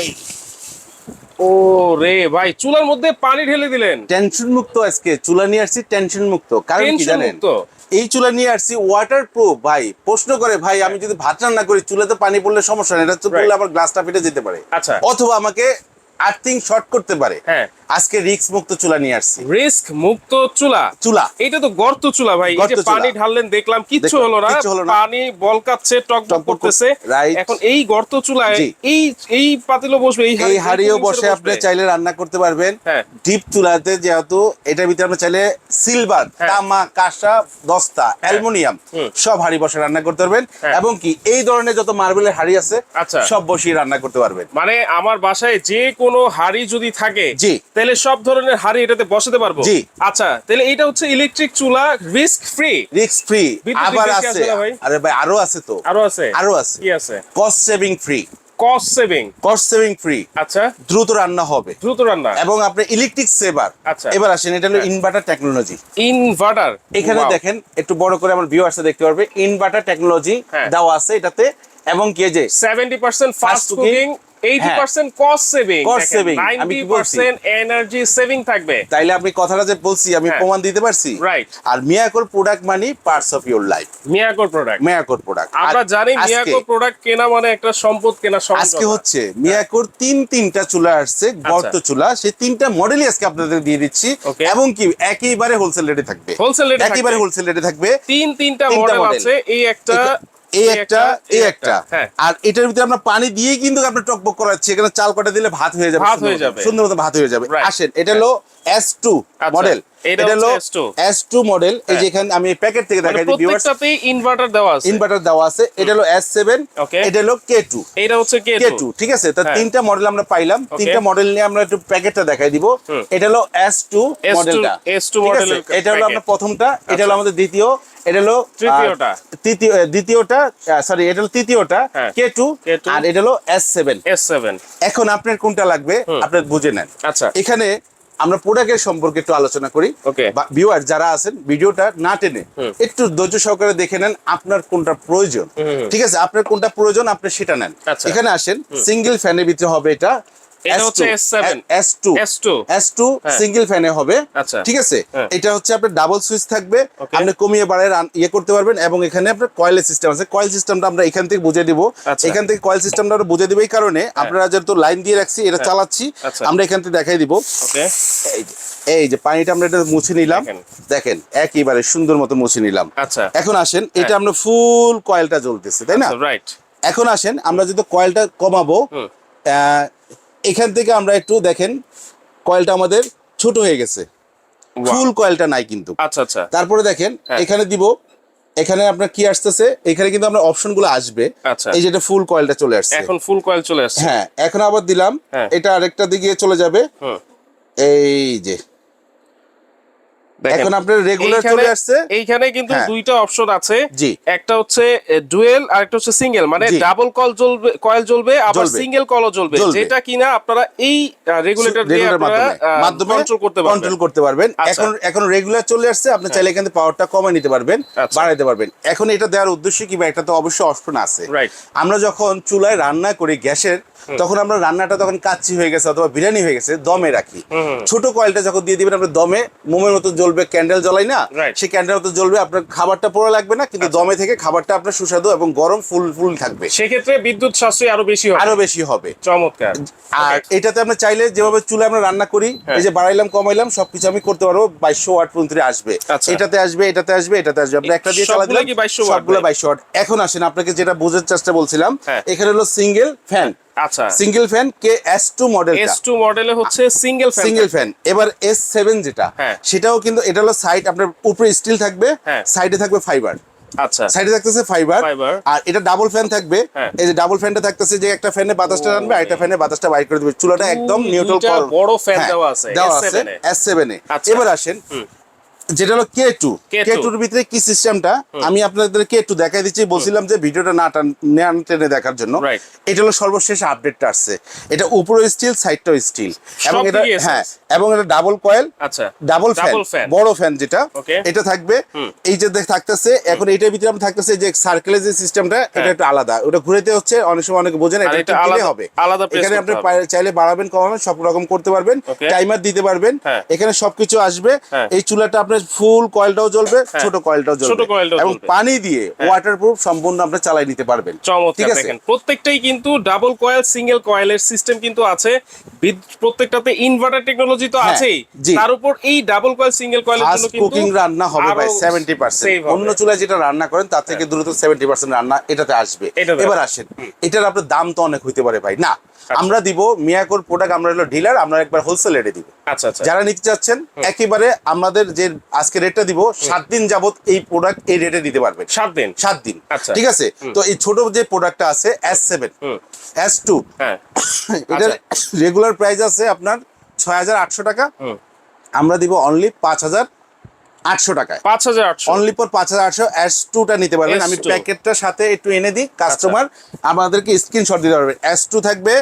এই। ও রে ভাই চুলার মধ্যে পানি ঢেলে দিলেন। টেনশন মুক্ত আজকে চুলা নিয়ে আসছি টেনশন মুক্ত। কারণ কি জানেন? এই চুলা নিয়ে আসছি ওয়াটার প্রুফ ভাই। প্রশ্ন করে ভাই আমি যদি ভাত রান্না করি চুলাতে পানি পড়লে সমস্যা নেই এটা তো পড়লে আমার গ্লাসটা ফেটে যেতে পারে। আচ্ছা। অথবা আমাকে আর্থিং শর্ট করতে পারে। হ্যাঁ। আজকে রিক্স মুক্ত চুলা নিয়ে আসছি। রিস্ক মুক্ত চুলা? চুলা। এটা তো গর্ত চুলা ভাই এই যে পানি ঢাললেন দেখলাম কিচ্ছু হলো না। পানি বলকাচ্ছে টক টক করতেছে। এখন এই গর্ত চুলায় এই এই পাতিলও বসবে এই হাড়িও বসে আপনি চাইলে রান্না করতে পারবেন। হ্যাঁ। ডিপ চুলাতে যেহেতু এটার ভিতরে আপনি চাইলে সিলভার হ্যাঁ। তামা কাঁসা দস্তা অ্যালুমিনিয়াম সব হাড়ি বসে রান্না করতে পারবেন। হ্যাঁ। এবং কি এই ধরনের যত মার্বেলের হাড়ি আছে আচ্ছা। সব বসিয়ে রান্না করতে পারবেন। মানে আমার বাসায় যে কোনো হাড়ি যদি থাকে জি। তাহলে সব ধরনের হাড়ি এটাতে বসাতে পারব? জি। আচ্ছা তাহলে এটা হচ্ছে ইলেকট্রিক চুলা রিস্ক ফ্রি রিস্ক ফ্রি আবার আছে? আরে ভাই আরও আছে তো। আরও আছে? আরও আছে। কি আছে? Cost saving free cost saving cost saving free আচ্ছা। দ্রুত রান্না হবে। দ্রুত রান্না। এবং আপনি ইলেকট্রিক সেভার আচ্ছা। এবার আসেন এটা হলো। ইনভার্টার টেকনোলজি ইনভার্টার এখানে দেখেন একটু বড় করে আমার ভিউয়ার্স দেখতে পারবে। Inverter technology. দেওয়া আছে এটাতে। এবং কি যে seventy percent fast cooking eighty হ্যাঁ। Percent cost saving percent energy saving থাকবে। তাইলে আপনি কথাটা যে বলছি আমি হ্যাঁ। প্রমাণ দিতে পারছি? Right. আর মিয়াকোর প্রোডাক্ট মানে পার্টস অফ ইওর লাইফ মিয়াকোর প্রোডাক্ট মিয়াকোর প্রোডাক্ট আমরা জানি মিয়াকোর প্রোডাক্ট কেনা মানে একটা সম্পদ কেনা সমান আজকে কথা। হচ্ছে মিয়াকোর তিন তিনটা চুলা আসছে গর্ত চুলা। সেই তিনটা মডেলই আজকে আপনাদের দিয়ে দিচ্ছি. এবং কি একেবারে হোলসেল রেটে থাকবে। Rate এ একেবারে হোলসেল রেটে থাকবে তিন তিনটা মডেল আছে। এই একটা এই একটা এই একটা হ্যাঁ আর এটার ভিতরে আমরা পানি দিয়ে কিন্তু আমরা টকবক করাচ্ছি এখানে চাল কটা দিলে ভাত হয়ে যাবে ভাত হয়ে সুন্দর মতো। যাবে। সুন্দর মতো ভাত হয়ে যাবে. আসেন এটা হলো এস টু আচ্ছা, মডেল এটা এটা হলো এস টু মডেল এই হ্যাঁ। আমি প্যাকেট থেকে মানে দেখাই দিই ভিউয়ার্স প্রত্যেকটাতেই ইনভার্টার দেওয়া আছে। ইনভার্টার দেওয়া আছে। এটা হলো এস সেভেন এটা হলো কে টু এটা হচ্ছে কে টু ঠিক আছে? তা হ্যাঁ। তিনটা মডেল আমরা পাইলাম। তিনটা মডেল নিয়ে আমরা একটু প্যাকেটটা দেখাই দিব। এটা হলো এস টু S2 মডেলটা S2 মডেলের এটা হলো। আমরা প্রথমটা এটা আচ্ছা। হলো আমাদের দ্বিতীয় এটা হলো তৃতীয়টা। তৃতীয় দ্বিতীয়টা সরি এটা হলো তৃতীয়টা হ্যাঁ। কে টু আর এটা হলো এস সেভেন এস সেভেন এখন আপনার কোনটা লাগবে? আপনার বুঝে নেন। আচ্ছা। এখানে আমরা প্রোডাক্টের সম্পর্কে একটু আলোচনা করি। ভিউয়ার যারা আছেন ভিডিওটা না টেনে একটু ধৈর্য সহকারে দেখে নেন আপনার কোনটা প্রয়োজন। ঠিক আছে আপনার কোনটা প্রয়োজন আপনি সেটা নেন। আচ্ছা। এখানে আসেন সিঙ্গেল ফ্যানের ভিতরে হবে এটা এটা হচ্ছে S7 S two S2 S two হ্যাঁ। সিঙ্গেল ফ্যানে হবে আচ্ছা। ঠিক আছে? হ্যাঁ। এটা হচ্ছে আপনার ডাবল সুইচ থাকবে। আপনি কমিয়ে বাড়ায় ইয়ে করতে পারবেন এবং এখানে আপনার সিস্টেম আছে। কয়েল সিস্টেমটা আমরা এখান থেকে বুঝে দিব। আচ্ছা। এখান থেকে কয়েল সিস্টেমটা আমরা বুঝে দিব এই কারণে আপনারা যেহেতু লাইন দিয়ে রাখছি এটা চালাচ্ছি আচ্ছা। আমরা এখান থেকে দেখাই দিব। এই যে পানিটা আমরা এটা মুছে নিলাম। দেখেন। একেবারে সুন্দর মতো মুছে নিলাম। আচ্ছা। এখন আসেন এটা আমরা ফুল কয়েলটা জ্বলতেছে তাই না? রাইট এখন আসেন আমরা যদি কয়েলটা কমাবো আহ, এখান থেকে আমরা একটু দেখেন কয়েলটা আমাদের ছোট হয়ে গেছে। ফুল কয়েলটা নাই কিন্তু। আচ্ছা আচ্ছা। তারপরে দেখেন হ্যাঁ। এখানে দিব এখানে আপনার কি আসতেছে এখানে কিন্তু আমরা অপশনগুলো আসবে এই এই যেটা ফুল কয়েলটা চলে আসছে। এখন ফুল কয়েল চলে আসছে। হ্যাঁ এখন আবার দিলাম হ্যাঁ। এটা আরেকটা দিকে চলে যাবে। এই যে এখন আপনার রেগুলার চলে আসছে। এইখানে কিন্তু হ্যাঁ। দুইটা অপশন আছে। জি। একটা হচ্ছে ডুয়েল আর একটা হচ্ছে সিঙ্গেল মানে ডাবল কল জ্বলবে কয়েল জ্বলবে আবার সিঙ্গেল কলও জ্বলবে। যেটা কিনা আপনারা এই রেগুলেটর দিয়ে আপনারা মাধ্যমে। কন্ট্রোল করতে পারবেন। কন্ট্রোল করতে পারবেন। আচ্ছা। এখন এখন রেগুলার চলে আসছে আপনি চাইলে এখান থেকে পাওয়ারটা কমায় নিতে পারবেন আচ্ছা। বাড়াইতে পারবেন। এখন এটা দেওয়ার উদ্দেশ্য কি বা এটা তো অবশ্যই অপশন আছে. আমরা যখন চুলায় রান্না করি গ্যাসের তখন আমরা রান্নাটা তখন কাচ্চি হয়ে গেছে অথবা বিরিয়ানি হয়ে গেছে দমে রাখি। ছোট কয়েলটা যখন দিয়ে দিবেন আপনার দমে মোমের মতো জ্বলবে ক্যান্ডেল জ্বলাই না আচ্ছা। সেই ক্যান্ডেল মতো জ্বলবে আপনার খাবারটা পড়া লাগবে না কিন্তু দমে থেকে খাবারটা আপনার সুস্বাদু এবং গরম ফুল ফুল থাকবে। সেক্ষেত্রে বিদ্যুৎ সাশ্রয় আরও বেশি হবে। আরও বেশি হবে। চমৎকার। আর এটাতে আমরা চাইলে যেভাবে চুলে আমরা রান্না করি হ্যাঁ। এই যে বাড়াইলাম কমাইলাম সবকিছু আমি করতে পারব বাইশশো ওয়াট পর্যন্ত আসবে। আচ্ছা। এটাতে আসবে এটাতে আসবে এটাতে আসবে। আপনি একটা দিয়ে চালা দিলাম কি 2200 watt সবগুলো? বাইশশো ওয়াট। এখন আসেন আপনাকে যেটা বোঝার চেষ্টা বলছিলাম হ্যাঁ। এখানে হলো সিঙ্গেল ফ্যান। আচ্ছা। সিঙ্গেল ফ্যান কে S two. Model S two মডেলে হচ্ছে সিঙ্গেল ফ্যান সিঙ্গেল ফ্যান এবার এস সেভেন যেটা হ্যাঁ। সেটাও কিন্তু এটা হলো সাইড আপনার উপরে স্টিল থাকবে হ্যাঁ। সাইডে থাকবে ফাইবার আচ্ছা। সাইডে থাকতেছে ফাইবার আর এটা ডাবল ফ্যান থাকবে। হ্যাঁ। এই যে ডাবল ফ্যানটা থাকতেছে যে একটা ফ্যানে বাতাসটা টানবে আর একটা ফ্যানে বাতাসটা বাইর করে দেবে। চুলাটা একদম নিউট্রাল বড় fan দেওয়া আছে, দেওয়া আছে এস সেভেন আচ্ছা। এবার আসেন যেটা হলো কে টু K2 কে টুর ভিতরে কি সিস্টেমটা আমি আপনাদের কে টু দেখাই দিচ্ছি। বলছিলাম যে ভিডিওটা না টান- টেনে দেখার জন্য। এটা হলো সর্বশেষ আপডেটটা আসছে। এটা উপরে স্টিল সাইডটাও স্টিল এবং এটা হ্যাঁ এবং এটা ডাবল কয়েল আচ্ছা। ডাবল ফ্যান বড় ফ্যান যেটা। এটা থাকবে। এই যে থাকতেছে এখন এইটার ভিতরে আপনার থাকতেছে যে সার্কেলের যে সিস্টেমটা এটা একটু আলাদা। ওটা ঘুরেতে হচ্ছে অনেক সময় অনেকে বোঝেন হ্যাঁ। এটা একটু দিলে হবে। এখানে আপনি চাইলে বাড়াবেন কমাবেন সব রকম করতে পারবেন। টাইমার দিতে পারবেন। হ্যাঁ। এখানে সবকিছু আসবে। হ্যাঁ। এই চুলাটা আপনার ফুল কয়েলটাও জ্বলবে ছোট কয়েলটাও জ্বলবে। ছোট coilটাও এবং পানি দিয়ে ওয়াটারপ্রুফ সম্পূর্ণ আপনি চালাই নিতে পারবেন। ঠিক আছে? দেখেন প্রত্যেকটাই কিন্তু ডাবল কয়েল সিঙ্গেল কয়েলের সিস্টেম কিন্তু আছে। প্রত্যেকটাতে ইনভার্টার টেকনোলজি তো হ্যাঁ, আছেই। তার উপর এই ডাবল কয়েল সিঙ্গেল কয়েলের জন্য কিন্তু কুকিং রান্না হবে ভাই আরও সেভেন্টি পার্সেন্ট save হবে। হ্যাঁ। অন্য চুলায় যেটা রান্না করেন তার থেকে দ্রুত সেভেন্টি পার্সেন্ট রান্না এটাতে আসবে। এবার আসেন এটার আপনার দাম তো অনেক হইতে পারে ভাই। না। আমরা দিব মিয়াকোর প্রোডাক্ট আমরা হলো ডিলার আমরা একবার হোলসেল রেটে দিব। আচ্ছা আচ্ছা। যারা নিতে চাচ্ছেন একেবারে আমাদের যে আজকে রেটটা দিব সাত দিন যাবত এই প্রোডাক্ট এই রেটে দিতে পারবেন। সাত দিন? সাত দিন। আচ্ছা। ঠিক আছে? তো এই ছোট যে প্রোডাক্টটা আছে এস সেভেন। এস টু এটার আচ্ছা। রেগুলার প্রাইস আছে আপনার ছয় হাজার আটশো টাকা। আমরা দিব অনলি পাঁচ হাজার আটশো টাকায়। পাঁচ হাজার আটশো। অনলি ফর পাঁচ হাজার আটশো টুটা নিতে পারবেন। আমি S2 প্যাকেটটার সাথে একটু এনে দিই কাস্টমার আমাদেরকে স্ক্রিনশট দিতে পারবেন এস টু থাকবে।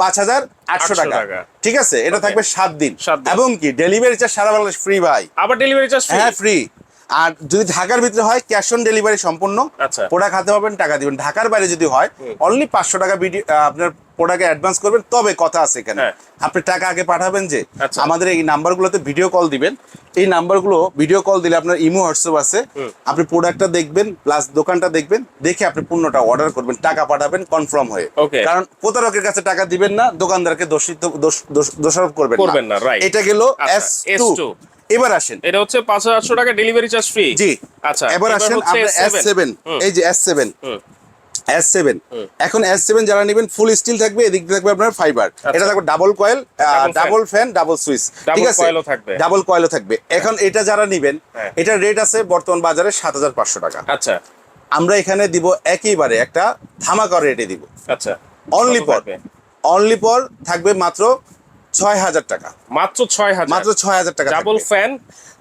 পাঁচ হাজার আটশো টাকা। ঠিক আছে? এটা থাকবে সাত দিন। এবং কি? ডেলিভারি চার্জ সারা বাংলাদেশ ফ্রি ভাই। আবার ডেলিভারি চার্জ হ্যাঁ ফ্রি আর যদি ঢাকার ভিতরে হয় ক্যাশ অন ডেলিভারি সম্পূর্ণ। আচ্ছা। প্রোডাক্ট হাতে পাবেন টাকা দিবেন। ঢাকার বাইরে যদি হয় অনলি পাঁচশো টাকা ভিডিও আপনার প্রোডাক্টে অ্যাডভান্স করবেন। তবে কথা আছে এখানে। হ্যাঁ। আপনি টাকা আগে পাঠাবেন যে আচ্ছা। আমাদের এই নাম্বারগুলোতে ভিডিও কল দিবেন। এই নাম্বারগুলো ভিডিও কল দিলে আপনার ইমো হোয়াটসঅ্যাপ আছে। আপনি প্রোডাক্টটা দেখবেন প্লাস দোকানটা দেখবেন। দেখে আপনি পণ্যটা অর্ডার করবেন টাকা পাঠাবেন কনফার্ম হয়ে। কারণ প্রতারকের কাছে টাকা দিবেন না দোকানদারকে দোষিত দোষ- দোষ- দোষারোপ করবেন না, এটা গেল আচ্ছা, এস টু S2 এবার আসেন। এটা হচ্ছে পাঁচ হাজার আটশো টাকা ডেলিভারি চার্জ ফ্রি জি। আচ্ছা এবার আসেন আপনার এস S7 সেভেন এই যে এস সেভেন। এস সেভেন এখন এস সেভেন যারা নেবেন ফুল স্টিল থাকবে এদিক থাকবে আপনার ফাইবার এটা থাকবে double coil double fan double switch ঠিক আছে। ডাবল কয়েলও থাকবে। এখন এটা যারা নিবেন হ্যাঁ। এটার রেট আছে বর্তমান বাজারে সাত হাজার পাঁচশো টাকা। আচ্ছা। আমরা এখানে দিব একইবারে একটা ধামাকা রেটে দিব। আচ্ছা। অনলি পর অনলি পর থাকবে মাত্র ছয় হাজার টাকা। মাত্র ছয় হাজার। মাত্র ছয় হাজার টাকা double fan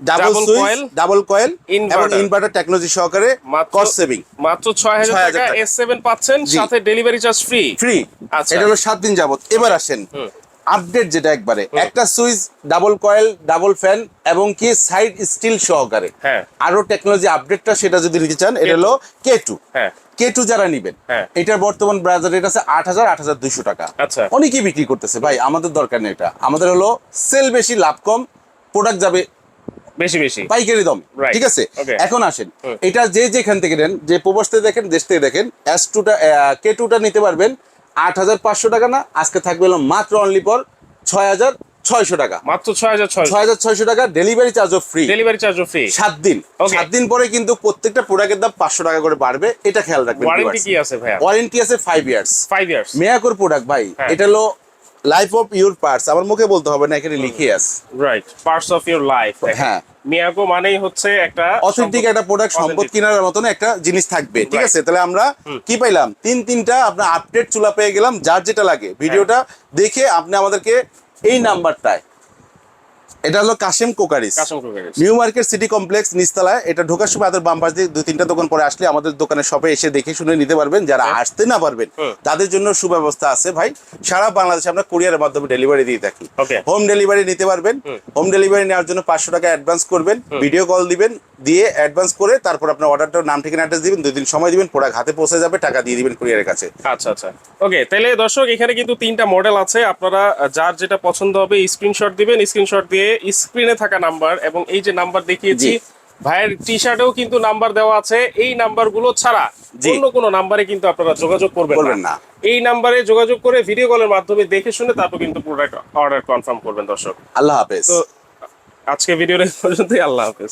double coil double coil এবং ইনভার্টার টেকনোলজি সহকারে কস্ট সেভিং মাত্র ছয় হাজার টাকা। এস সেভেন পাচ্ছেন সাথে ডেলিভারি চার্জ ফ্রি ফ্রি আচ্ছা। এটা হলো সাত দিন যাবত এবার আসেন। হুম। আপডেট যেটা একবারে একটা switch double coil double fan এবং কি সাইড স্টিল সহকারে। আরও টেকনোলজি আপডেটটা সেটা যদি নিতে চান এটা হলো কে টু কে টু যারা নিবেন হ্যাঁ। এটার বর্তমান বাজার রেট আছে আট হাজার আট হাজার দুইশো টাকা। আচ্ছা। অনেকেই বিক্রি করতেছে। ভাই আমাদের দরকার নেই এটা। আমাদের হলো সেল বেশি লাভ কম প্রোডাক্ট যাবে বেশি বেশি। পাইকারি দাম. ঠিক আছে? এখন আসেন। এটা যে যেখান থেকে নেন যে প্রবাস থেকে দেখেন দেশ থেকে দেখেন এস টুটা কে টুটা নিতে পারবেন। আট হাজার পাঁচশো টাকা না আজকে থাকবে মাত্র অনলি পর ছয় হাজার ছয়শো টাকা। মাত্র ছয় হাজার ছয় হাজার ছয়শো টাকা ডেলিভারি চার্জও ফ্রি ডেলিভারি চার্জও ফ্রি সাত দিন. সাত দিন পরে কিন্তু প্রত্যেকটা প্রোডাক্টের দাম পাঁচশো টাকা করে বাড়বে এটা খেয়াল রাখবেন ওয়ারেন্টি কি আছে ভাই ওয়ারেন্টি আছে ফাইভ ইয়ার্স ফাইভ ইয়ার্স মেয়াকোর প্রোডাক্ট ভাই হ্যাঁ। এটা হলো লাইফ অফ ইউর পার্টস আমার মুখে বলতে হবে না এখানে লিখে আস। Right parts of your life হ্যাঁ। মিয়াগো মানেই হচ্ছে একটা অথেন্টিক একটা প্রোডাক্ট সম্পদ কেনার মতন একটা জিনিস থাকবে ঠিক আছে? তাহলে আমরা কি পাইলাম? তিন তিনটা আপনার আপডেট চুলা পেয়ে গেলাম যার যেটা লাগে। ভিডিওটা দেখে আপনি আমাদেরকে এই নাম্বারটায় এটা হলো Kashim crockeries. New Market city complex নিস্তালায় এটা ঢোকার সময় আমাদের বাম পাশ দিয়ে দুই তিনটা দোকান পরে আসলে আমাদের দোকানের সবে এসে দেখে শুনে নিতে পারবেন। যারা আসতে না পারবেন তাদের জন্য সুব্যবস্থা আছে ভাই। সারা বাংলাদেশে আমরা কুরিয়ারের মাধ্যমে ডেলিভারি দিয়ে থাকি। হোম ডেলিভারি নিতে পারবেন। হোম। ডেলিভারি নেওয়ার জন্য পাঁচশো টাকা অ্যাডভান্স করবেন। ভিডিও কল দিবেন। দিয়ে অ্যাডভান্স করে তারপর আপনার অর্ডারটার নাম ঠিকানা অ্যাড্রেস দিবেন দুই দিন সময় দিবেন প্রোডাক্ট হাতে পৌঁছে যাবে টাকা দিয়ে দিবেন কুরিয়ারের কাছে। আচ্ছা আচ্ছা। ওকে তাহলে দর্শক এখানে কিন্তু তিনটা মডেল আছে। আপনারা যার যেটা পছন্দ হবে স্ক্রিনশট দিবেন। স্ক্রিনশট দিয়ে স্ক্রিনে থাকা নাম্বার এবং এই যে নাম্বার দেখিয়েছি ভাইয়ের টি শার্টেও কিন্তু নাম্বার দেওয়া আছে। এই নাম্বারগুলো ছাড়া। অন্য কোনো নাম্বারে কিন্তু আপনারা যোগাযোগ করবেন না। এই নাম্বারে যোগাযোগ করে ভিডিও কলের মাধ্যমে দেখে শুনে তারপর কিন্তু প্রোডাক্ট অর্ডার কনফার্ম করবেন দর্শক। আল্লাহ হাফেজ। তো আজকে ভিডিওর পর্যন্তই। আল্লাহ হাফেজ।